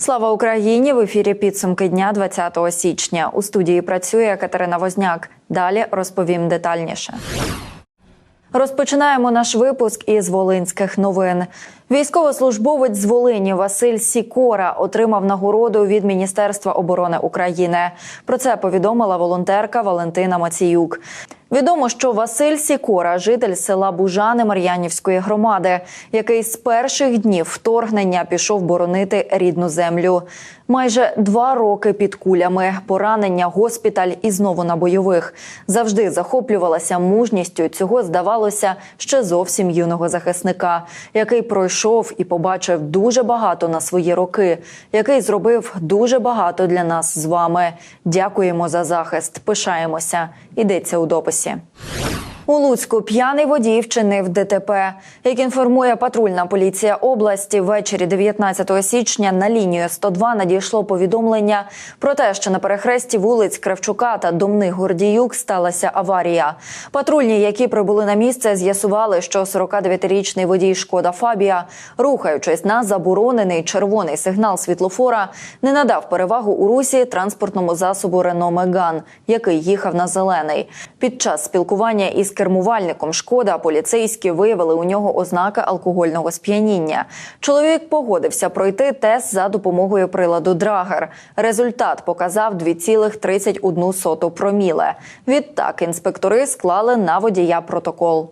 Слава Україні! В ефірі підсумки дня 20 січня. У студії працює Катерина Возняк. Далі розповім детальніше. Розпочинаємо наш випуск із Волинських новин. Військовослужбовець з Волині Василь Сікора отримав нагороду від Міністерства оборони України. Про це повідомила волонтерка Валентина Маціюк. Відомо, що Василь Сікора, житель села Бужани Мар'янівської громади, який з перших днів вторгнення пішов боронити рідну землю. Майже два роки під кулями, поранення, госпіталь і знову на бойових. Завжди захоплювалася мужністю цього, здавалося, ще зовсім юного захисника, який пройшов і побачив дуже багато на свої роки, який зробив дуже багато для нас з вами. Дякуємо за захист. Пишаємося. Йдеться у дописі. Одесі. У Луцьку п'яний водій вчинив ДТП. Як інформує патрульна поліція області, ввечері 19 січня на лінію 102 надійшло повідомлення про те, що на перехресті вулиць Кравчука та Домних Гордіюк сталася аварія. Патрульні, які прибули на місце, з'ясували, що 49-річний водій Шкода Фабія, рухаючись на заборонений червоний сигнал світлофора, не надав перевагу у русі транспортному засобу Рено Меган, який їхав на зелений. Під час спілкування із кермувальником шкода поліцейські виявили у нього ознаки алкогольного сп'яніння. Чоловік погодився пройти тест за допомогою приладу Драгер. Результат показав 2,31 проміле. Відтак інспектори склали на водія протокол.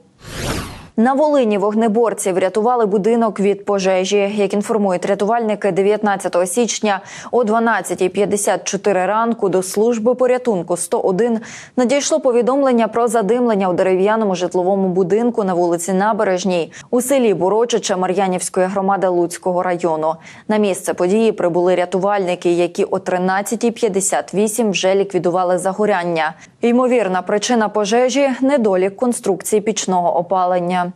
На Волині вогнеборці врятували будинок від пожежі. Як інформують рятувальники, 19 січня о 12.54 ранку до служби порятунку 101 надійшло повідомлення про задимлення у дерев'яному житловому будинку на вулиці Набережній у селі Борочича Мар'янівської громади Луцького району. На місце події прибули рятувальники, які о 13.58 вже ліквідували загоряння. Ймовірна причина пожежі недолік конструкції пічного опалення.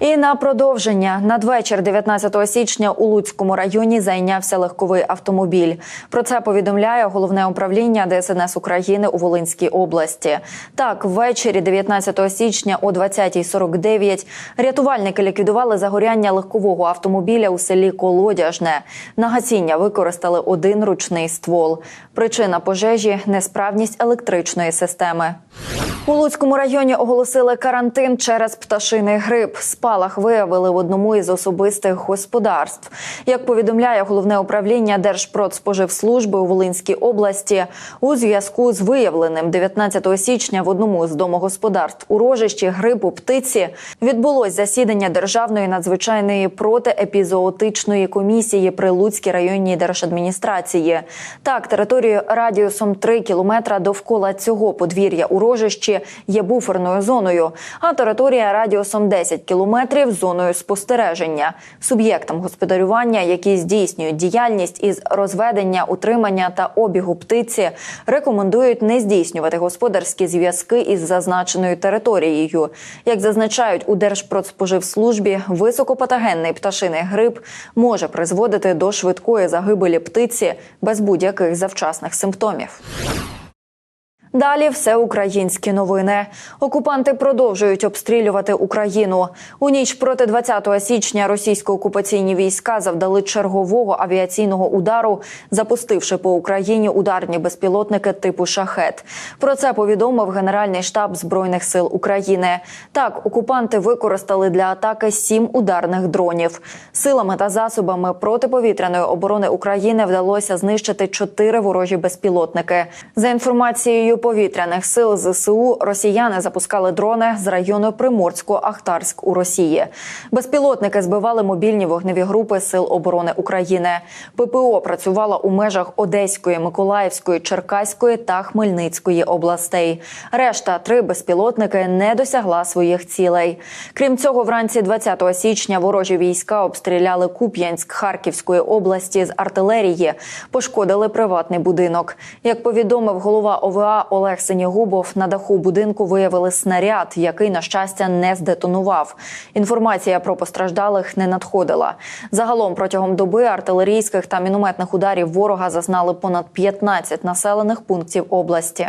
І на продовження надвечір 19 січня у Луцькому районі зайнявся легковий автомобіль. Про це повідомляє головне управління ДСНС України у Волинській області. Так, ввечері 19 січня о 20.49 рятувальники ліквідували загоряння легкового автомобіля у селі Колодяжне. На гасіння використали один ручний ствол. Причина пожежі несправність електричної системи. У Луцькому районі оголосили карантин через пташиний грип. Спалах виявили в одному із особистих господарств. Як повідомляє головне управління Держпродспоживслужби у Волинській області, у зв'язку з виявленим 19 січня в одному з домогосподарств у рожищі грипу птиці відбулось засідання державної надзвичайної протиепізоотичної комісії при Луцькій районній держадміністрації. Так, територію радіусом 3 кілометра довкола цього подвір'я у рожищі є буферною зоною, а територія радіусом 10 кілометрів зоною спостереження. Суб'єктам господарювання, які здійснюють діяльність із розведення, утримання та обігу птиці, рекомендують не здійснювати господарські зв'язки із зазначеною територією. Як зазначають у Держпродспоживслужбі, високопатогенний пташиний грип може призводити до швидкої загибелі птиці без будь-яких завчасних симптомів. Далі все українські новини. Окупанти продовжують обстрілювати Україну. У ніч проти 20 січня російсько-окупаційні війська завдали чергового авіаційного удару, запустивши по Україні ударні безпілотники типу шахет. Про це повідомив Генеральний штаб збройних сил України. Так, окупанти використали для атаки сім ударних дронів. Силами та засобами протиповітряної оборони України вдалося знищити чотири ворожі безпілотники. За інформацією повітряних сил ЗСУ росіяни запускали дрони з району Приморсько-Ахтарськ у Росії. Безпілотники збивали мобільні вогневі групи Сил оборони України. ППО працювала у межах Одеської, Миколаївської, Черкаської та Хмельницької областей. Решта три безпілотники не досягла своїх цілей. Крім цього, вранці 20 січня ворожі війська обстріляли Куп'янськ Харківської області з артилерії, пошкодили приватний будинок. Як повідомив голова ОВА Олег Синягубов на даху будинку виявили снаряд, який на щастя не здетонував. Інформація про постраждалих не надходила. Загалом протягом доби артилерійських та мінометних ударів ворога зазнали понад 15 населених пунктів області.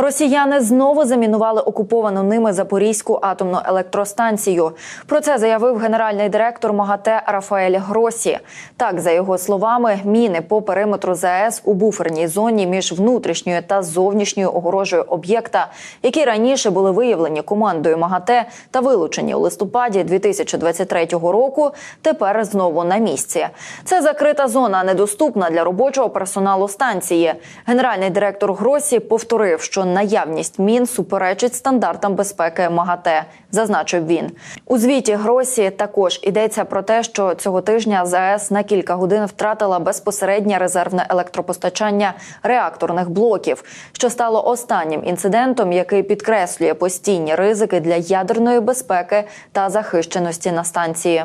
Росіяни знову замінували окуповану ними Запорізьку атомну електростанцію. Про це заявив генеральний директор МАГАТЕ Рафаель Гросі. Так, за його словами, міни по периметру ЗАЕС у буферній зоні між внутрішньою та зовнішньою огорожею об'єкта, які раніше були виявлені командою МАГАТЕ та вилучені у листопаді 2023 року. Тепер знову на місці. Це закрита зона, недоступна для робочого персоналу станції. Генеральний директор Гросі повторив, що наявність мін суперечить стандартам безпеки МАГАТЕ, зазначив він. У звіті Гросі також йдеться про те, що цього тижня ЗАЕС на кілька годин втратила безпосереднє резервне електропостачання реакторних блоків, що стало останнім інцидентом, який підкреслює постійні ризики для ядерної безпеки та захищеності на станції.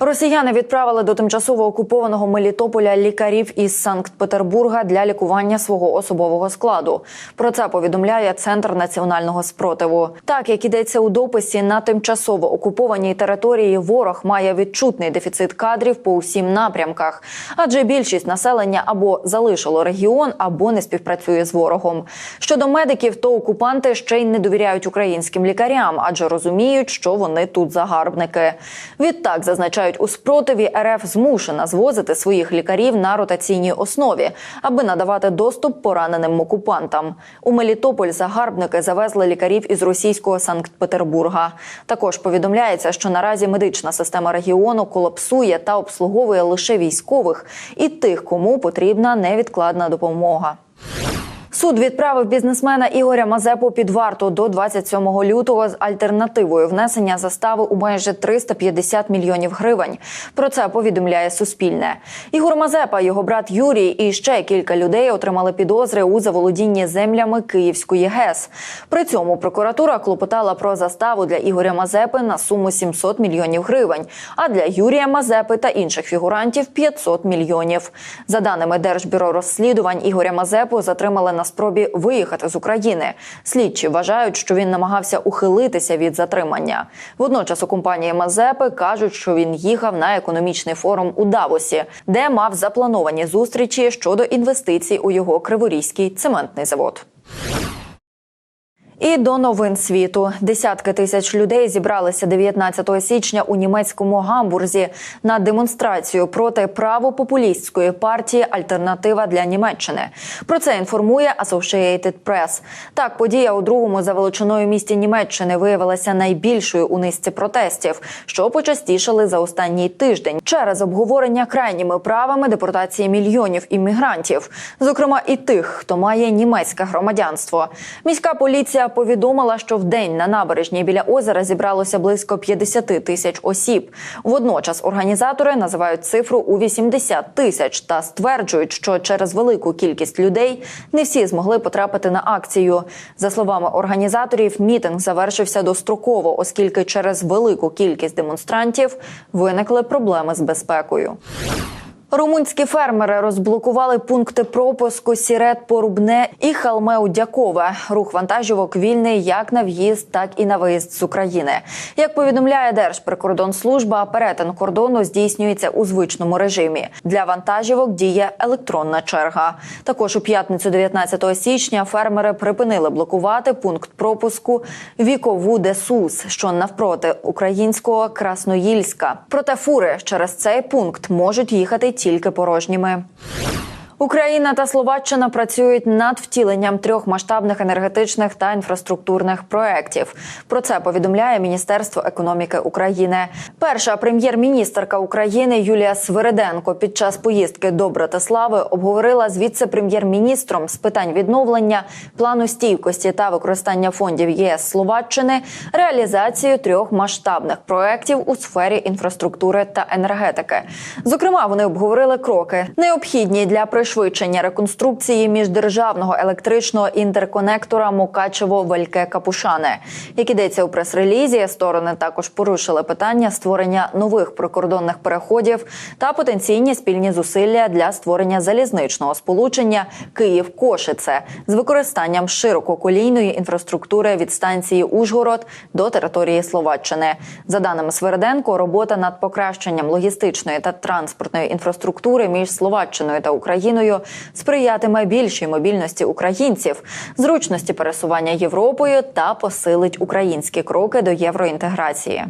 Росіяни відправили до тимчасово окупованого Мелітополя лікарів із Санкт-Петербурга для лікування свого особового складу. Про це повідомляє Центр національного спротиву. Так як ідеться у дописі на тимчасово окупованій території, ворог має відчутний дефіцит кадрів по усім напрямках, адже більшість населення або залишило регіон, або не співпрацює з ворогом. Щодо медиків, то окупанти ще й не довіряють українським лікарям, адже розуміють, що вони тут загарбники. Відтак зазначають у спротиві РФ змушена звозити своїх лікарів на ротаційній основі, аби надавати доступ пораненим окупантам. У Мелітополь загарбники завезли лікарів із російського Санкт-Петербурга. Також повідомляється, що наразі медична система регіону колапсує та обслуговує лише військових і тих, кому потрібна невідкладна допомога. Суд відправив бізнесмена Ігоря Мазепу під варту до 27 лютого з альтернативою внесення застави у майже 350 мільйонів гривень. Про це повідомляє Суспільне. Ігор Мазепа, його брат Юрій і ще кілька людей отримали підозри у заволодінні землями Київської ГЕС. При цьому прокуратура клопотала про заставу для Ігоря Мазепи на суму 700 мільйонів гривень, а для Юрія Мазепи та інших фігурантів 500 мільйонів. За даними Держбюро розслідувань, Ігоря Мазепу затримали на спробі виїхати з України. Слідчі вважають, що він намагався ухилитися від затримання. Водночас у компанії Мазепи кажуть, що він їхав на економічний форум у Давосі, де мав заплановані зустрічі щодо інвестицій у його криворізький цементний завод. І до новин світу десятки тисяч людей зібралися 19 січня у німецькому гамбурзі на демонстрацію проти правопопулістської партії Альтернатива для Німеччини. Про це інформує Associated Press. Так, подія у другому за величиною місті Німеччини виявилася найбільшою у низці протестів, що почастішали за останній тиждень через обговорення крайніми правами депортації мільйонів іммігрантів, зокрема і тих, хто має німецьке громадянство. Міська поліція повідомила, що в день на набережній біля озера зібралося близько 50 тисяч осіб. Водночас організатори називають цифру у 80 тисяч та стверджують, що через велику кількість людей не всі змогли потрапити на акцію. За словами організаторів, мітинг завершився достроково, оскільки через велику кількість демонстрантів виникли проблеми з безпекою. Румунські фермери розблокували пункти пропуску Сірет Порубне і Халмеу Дякове. Рух вантажівок вільний як на в'їзд, так і на виїзд з України. Як повідомляє Держприкордонслужба, перетин кордону здійснюється у звичному режимі. Для вантажівок діє електронна черга. Також у п'ятницю, 19 січня, фермери припинили блокувати пункт пропуску Вікову де Сус, що навпроти українського Красноїльська. Проте фури через цей пункт можуть їхати тільки порожніми. Україна та Словаччина працюють над втіленням трьох масштабних енергетичних та інфраструктурних проєктів. Про це повідомляє Міністерство економіки України. Перша прем'єр-міністерка України Юлія Свириденко під час поїздки до Братислави обговорила з віце-прем'єр-міністром з питань відновлення плану стійкості та використання фондів ЄС Словаччини реалізацію трьох масштабних проєктів у сфері інфраструктури та енергетики. Зокрема, вони обговорили кроки необхідні для пришвидшення реконструкції міждержавного електричного інтерконектора Мукачево Вельке Капушане. Як ідеться у прес-релізі, сторони також порушили питання створення нових прикордонних переходів та потенційні спільні зусилля для створення залізничного сполучення Київ-Кошице з використанням ширококолійної інфраструктури від станції Ужгород до території Словаччини. За даними Сверденко, робота над покращенням логістичної та транспортної інфраструктури між Словаччиною та Україною Україною сприятиме більшій мобільності українців, зручності пересування Європою та посилить українські кроки до євроінтеграції.